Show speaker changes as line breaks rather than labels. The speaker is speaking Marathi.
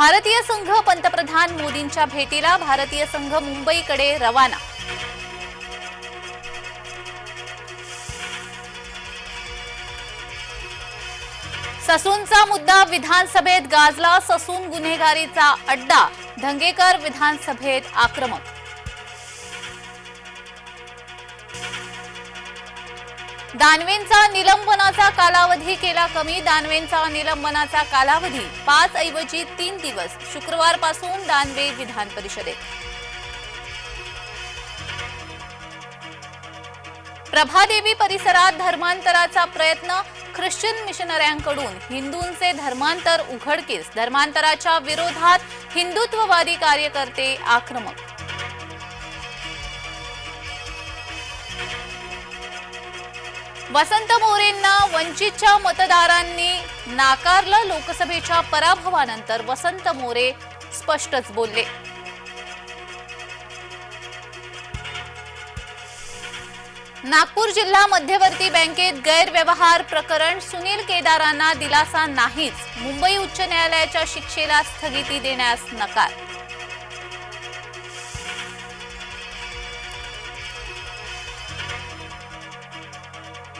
भारतीय संघ पंतप्रधान मोदींच्या भेटीला भारतीय संघ मुंबईकडे रवाना. ससूनचा मुद्दा विधानसभेत गाजला ससून गुन्हेगारीचा अड्डा धंगेकर विधानसभेत आक्रमक. दानवेंचा निलंबनाचा कालावधी केला कमी दानवेंचा निलंबनाचा कालावधी. पाच ऐवजी तीन दिवस. शुक्रवारपासून दानवे विधान परिषदेत. प्रभादेवी परिसरात धर्मांतराचा प्रयत्न. ख्रिश्चन मिशनऱ्यांकडून हिंदूंचे धर्मांतर उघडकीस. धर्मांतराच्या विरोधात हिंदुत्ववादी कार्यकर्ते आक्रमक. वसंत मोरेंना वंचितच्या मतदारांनी नाकारलं लोकसभेच्या पराभवानंतर वसंत मोरे स्पष्टच बोलले. नागपूर जिल्हा मध्यवर्ती बँकेत गैरव्यवहार प्रकरण सुनील केदारांना दिलासा नाहीच. मुंबई उच्च न्यायालयाच्या शिक्षेला स्थगिती देण्यास नकार